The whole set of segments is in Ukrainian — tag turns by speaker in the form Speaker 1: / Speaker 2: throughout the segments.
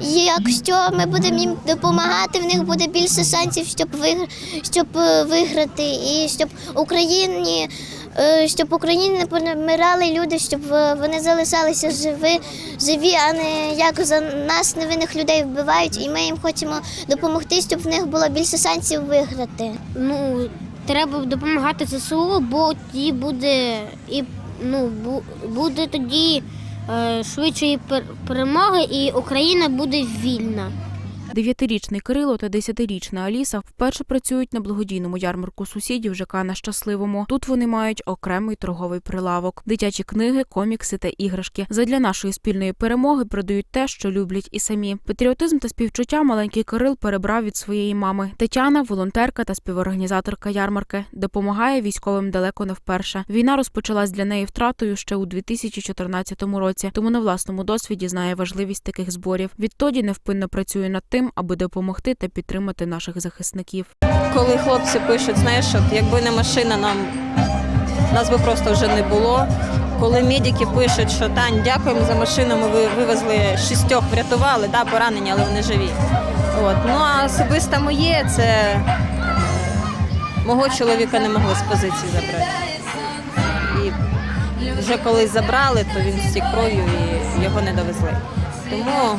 Speaker 1: Якщо ми будемо їм допомагати, в них буде більше шансів, щоб вигр... щоб е, виграти, і щоб Україні, е, щоб Україні не помирали люди, щоб е, вони залишалися живі, живі, а не як за нас невинних людей вбивають. І ми їм хочемо допомогти, щоб в них було більше шансів виграти.
Speaker 2: Ну, треба допомагати ЗСУ, бо тоді буде і ну, бу- буде тоді швидшої пер- перемоги, і Україна буде вільна.
Speaker 3: Дев'ятирічний Кирило та десятирічна Аліса вперше працюють на благодійному ярмарку сусідів ЖК на щасливому. Тут вони мають окремий торговий прилавок, дитячі книги, комікси та іграшки. Задля нашої спільної перемоги продають те, що люблять і самі. Патріотизм та співчуття маленький Кирил перебрав від своєї мами. Тетяна, волонтерка та співорганізаторка ярмарки, допомагає військовим далеко не вперше. Війна розпочалась для неї втратою ще у 2014 році, тому на власному досвіді знає важливість таких зборів. Відтоді невпинно працює над тим, аби допомогти та підтримати наших захисників.
Speaker 4: коли хлопці пишуть, знаєш, от якби не машина, нам нас би просто вже не було. Коли медики пишуть, що Тань, дякуємо за машину, ми вивезли шістьох, врятували, да, поранені, але вони живі. От. Ну а особисто моє це мого чоловіка не могли з позиції забрати. І вже коли забрали, то він стік кров'ю і його не довезли. Тому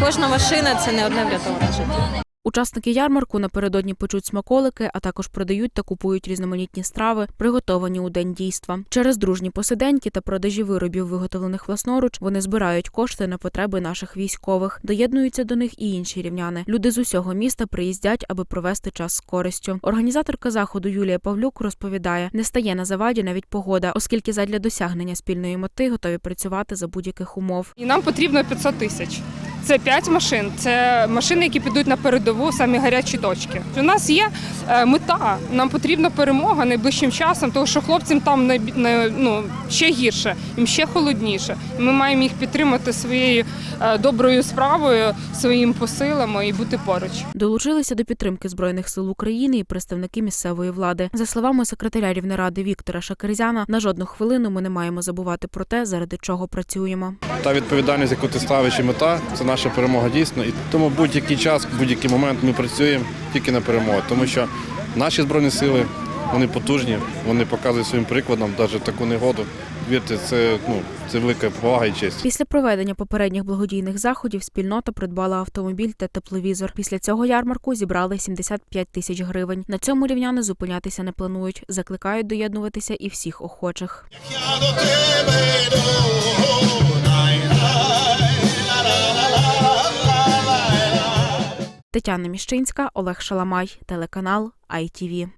Speaker 4: кожна машина це не одне врятоване життя.
Speaker 3: Учасники ярмарку напередодні печуть смаколики, а також продають та купують різноманітні страви, приготовані у день дійства. Через дружні посиденьки та продажі виробів, виготовлених власноруч, вони збирають кошти на потреби наших військових. Доєднуються до них і інші рівняни. Люди з усього міста приїздять, аби провести час з користю. Організаторка заходу Юлія Павлюк розповідає: не стає на заваді навіть погода, оскільки задля досягнення спільної мети готові працювати за будь-яких умов.
Speaker 5: І нам потрібно 500 тисяч. Це 5 машин, це машини, які підуть на передову самі гарячі точки. У нас є е, мета. Нам потрібна перемога найближчим часом, тому що хлопцям там не, не, ну, ще гірше, їм ще холодніше. Ми маємо їх підтримати своєю е, доброю справою, своїм посилами і бути поруч.
Speaker 3: Долучилися до підтримки збройних сил України і представники місцевої влади. За словами секретаря Рівнеради Віктора Шакерзяна, на жодну хвилину ми не маємо забувати про те, заради чого працюємо.
Speaker 6: Та відповідальність, яку ти ставиш і мета, це наша перемога дійсно. І тому будь-який час, будь-який момент ми працюємо тільки на перемогу, тому що наші збройні сили вони потужні, вони показують своїм прикладом, навіть таку негоду. Вірте, це ну це велика повага і честь.
Speaker 3: Після проведення попередніх благодійних заходів спільнота придбала автомобіль та тепловізор. Після цього ярмарку зібрали 75 тисяч гривень. На цьому рівняни зупинятися не планують. Закликають доєднуватися і всіх охочих.
Speaker 7: Я до тебе
Speaker 3: Тетяна Міщинська, Олег Шаламай, телеканал ITV.